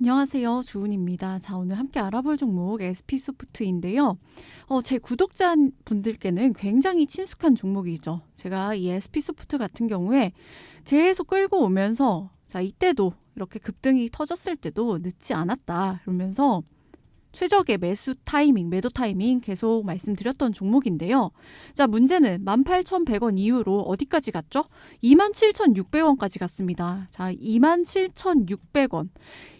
안녕하세요. 주은입니다. 자, 오늘 함께 알아볼 종목 SP소프트인데요. 어, 제 구독자 분들께는 굉장히 친숙한 종목이죠. 제가 이 SP소프트 같은 경우에 계속 끌고 오면서 자, 이때도 이렇게 급등이 터졌을 때도 늦지 않았다. 이러면서 최적의 매수 타이밍, 매도 타이밍 계속 말씀드렸던 종목인데요. 자, 문제는 18,100원 이후로 어디까지 갔죠? 27,600원까지 갔습니다. 자, 27,600원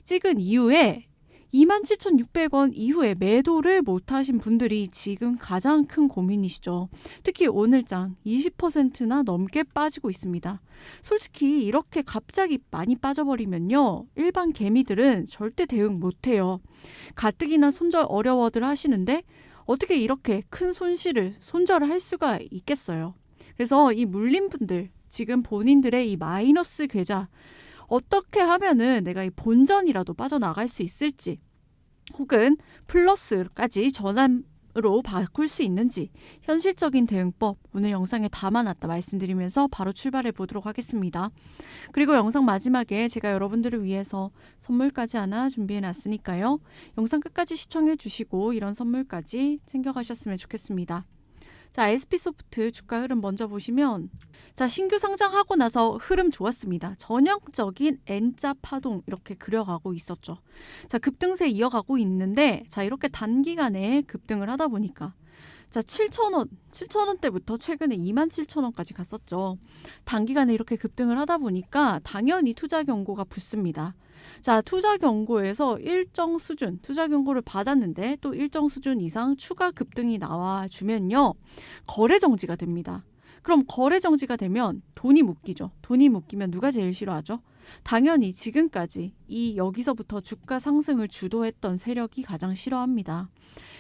찍은 이후에 27,600원 이후에 매도를 못하신 분들이 지금 가장 큰 고민이시죠. 특히 오늘장 20%나 넘게 빠지고 있습니다. 솔직히 이렇게 갑자기 많이 빠져버리면요. 일반 개미들은 절대 대응 못해요. 가뜩이나 손절 어려워들 하시는데 어떻게 이렇게 큰 손실을 손절을 할 수가 있겠어요. 그래서 이 물린 분들 지금 본인들의 이 마이너스 계좌 어떻게 하면은 내가 이 본전이라도 빠져나갈 수 있을지 혹은 플러스까지 전환 으로 바꿀 수 있는지 현실적인 대응법 오늘 영상에 담아놨다 말씀드리면서 바로 출발해 보도록 하겠습니다. 그리고 영상 마지막에 제가 여러분들을 위해서 선물까지 하나 준비해 놨으니까요. 영상 끝까지 시청해 주시고 이런 선물까지 챙겨가셨으면 좋겠습니다. 자, SP소프트 주가 흐름 먼저 보시면 자, 신규 상장하고 나서 흐름 좋았습니다. 전형적인 N자 파동 이렇게 그려가고 있었죠. 자, 급등세 이어가고 있는데 자, 이렇게 단기간에 급등을 하다 보니까 자, 7,000원, 7,000원대부터 최근에 27,000원까지 갔었죠. 단기간에 이렇게 급등을 하다 보니까 당연히 투자 경고가 붙습니다. 자, 투자 경고에서 일정 수준, 투자 경고를 받았는데 또 일정 수준 이상 추가 급등이 나와 주면요. 거래 정지가 됩니다. 그럼 거래 정지가 되면 돈이 묶이죠. 돈이 묶이면 누가 제일 싫어하죠? 당연히 지금까지 이 여기서부터 주가 상승을 주도했던 세력이 가장 싫어합니다.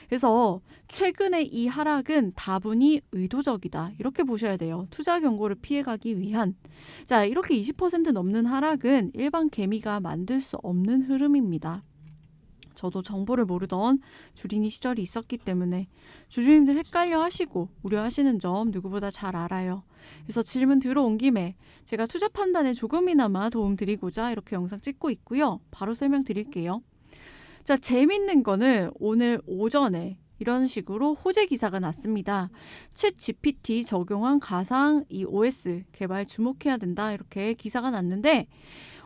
그래서 최근에 이 하락은 다분히 의도적이다. 이렇게 보셔야 돼요. 투자 경고를 피해가기 위한. 자, 이렇게 20% 넘는 하락은 일반 개미가 만들 수 없는 흐름입니다. 저도 정보를 모르던 주린이 시절이 있었기 때문에 주주님들 헷갈려 하시고 우려하시는 점 누구보다 잘 알아요. 그래서 질문 들어온 김에 제가 투자 판단에 조금이나마 도움 드리고자 이렇게 영상 찍고 있고요. 바로 설명드릴게요. 자, 재밌는 거는 오늘 오전에 이런 식으로 호재 기사가 났습니다. 챗 GPT 적용한 가상 이 OS 개발 주목해야 된다. 이렇게 기사가 났는데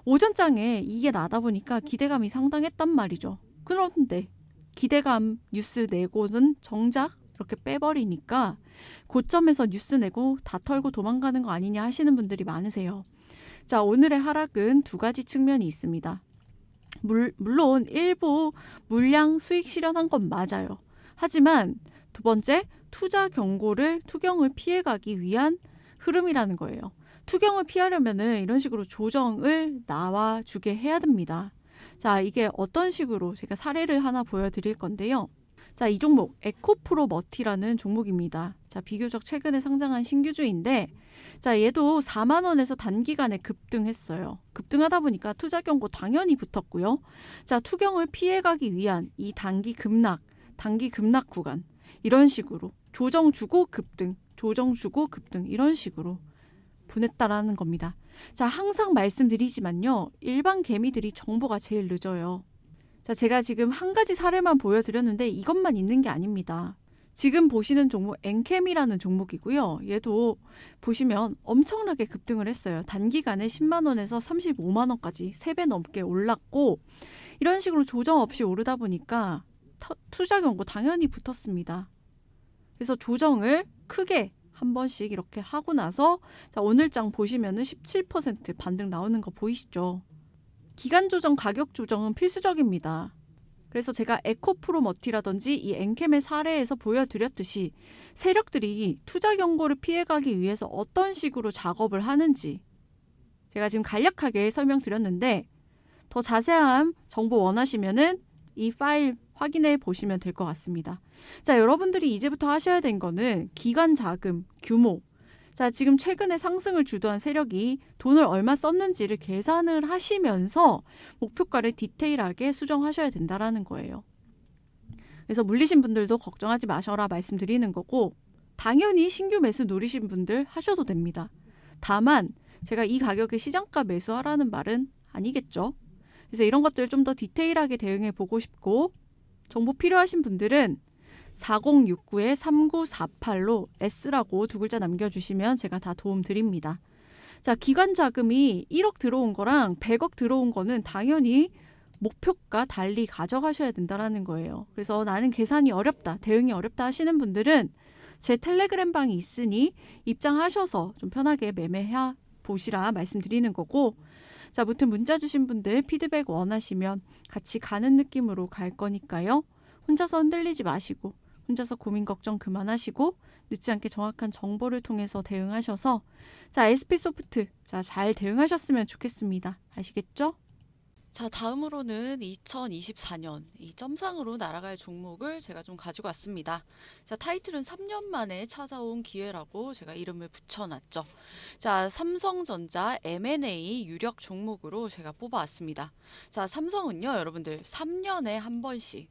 오전장에 이게 나다 보니까 기대감이 상당했단 말이죠. 그런데 기대감 뉴스 내고는 정작 이렇게 빼버리니까 고점에서 뉴스 내고 다 털고 도망가는 거 아니냐 하시는 분들이 많으세요. 자, 오늘의 하락은 두 가지 측면이 있습니다. 물, 물론 일부 물량 수익 실현한 건 맞아요. 하지만 두 번째, 투자 경고를 투경을 피해가기 위한 흐름이라는 거예요. 투경을 피하려면은 이런 식으로 조정을 나와 주게 해야 됩니다. 자, 이게 어떤 식으로 제가 사례를 하나 보여드릴 건데요. 자, 이 종목 에코프로 머티라는 종목입니다. 자, 비교적 최근에 상장한 신규주인데 자, 얘도 4만 원에서 단기간에 급등했어요. 급등하다 보니까 투자 경고 당연히 붙었고요. 자, 투경을 피해 가기 위한 이 단기 급락, 단기 급락 구간 이런 식으로 조정 주고 급등, 조정 주고 급등 이런 식으로 보냈다라는 겁니다. 자, 항상 말씀드리지만요. 일반 개미들이 정보가 제일 늦어요. 자, 제가 지금 한 가지 사례만 보여드렸는데 이것만 있는 게 아닙니다. 지금 보시는 종목 엔캠이라는 종목이고요. 얘도 보시면 엄청나게 급등을 했어요. 단기간에 10만 원에서 35만 원까지 3배 넘게 올랐고 이런 식으로 조정 없이 오르다 보니까 투자 경고 당연히 붙었습니다. 그래서 조정을 크게 한 번씩 이렇게 하고 나서 자, 오늘장 보시면은 17% 반등 나오는 거 보이시죠? 기간 조정, 가격 조정은 필수적입니다. 그래서 제가 에코프로 머티라든지 이 엔캠의 사례에서 보여드렸듯이 세력들이 투자 경고를 피해가기 위해서 어떤 식으로 작업을 하는지 제가 지금 간략하게 설명드렸는데 더 자세한 정보 원하시면은 이 파일 확인해 보시면 될 것 같습니다. 자, 여러분들이 이제부터 하셔야 된 거는 기관 자금, 규모, 자, 지금 최근에 상승을 주도한 세력이 돈을 얼마 썼는지를 계산을 하시면서 목표가를 디테일하게 수정하셔야 된다라는 거예요. 그래서 물리신 분들도 걱정하지 마셔라 말씀드리는 거고 당연히 신규 매수 노리신 분들 하셔도 됩니다. 다만 제가 이 가격에 시장가 매수하라는 말은 아니겠죠. 그래서 이런 것들 좀 더 디테일하게 대응해 보고 싶고 정보 필요하신 분들은 4069에 3948로 S라고 두 글자 남겨주시면 제가 다 도움 드립니다. 자, 기관 자금이 1억 들어온 거랑 100억 들어온 거는 당연히 목표가 달리 가져가셔야 된다라는 거예요. 그래서 나는 계산이 어렵다, 대응이 어렵다 하시는 분들은 제 텔레그램 방이 있으니 입장하셔서 좀 편하게 매매해 보시라 말씀드리는 거고 자, 무튼 문자 주신 분들 피드백 원하시면 같이 가는 느낌으로 갈 거니까요. 혼자서 흔들리지 마시고 혼자서 고민 걱정 그만하시고 늦지 않게 정확한 정보를 통해서 대응하셔서 자, SP 소프트 자, 잘 대응하셨으면 좋겠습니다. 아시겠죠? 자, 다음으로는 2024년 이 점상으로 날아갈 종목을 제가 좀 가지고 왔습니다. 자, 타이틀은 3년 만에 찾아온 기회라고 제가 이름을 붙여놨죠. 자, 삼성전자 M&A 유력 종목으로 제가 뽑아왔습니다. 자, 삼성은요, 여러분들 3년에 한 번씩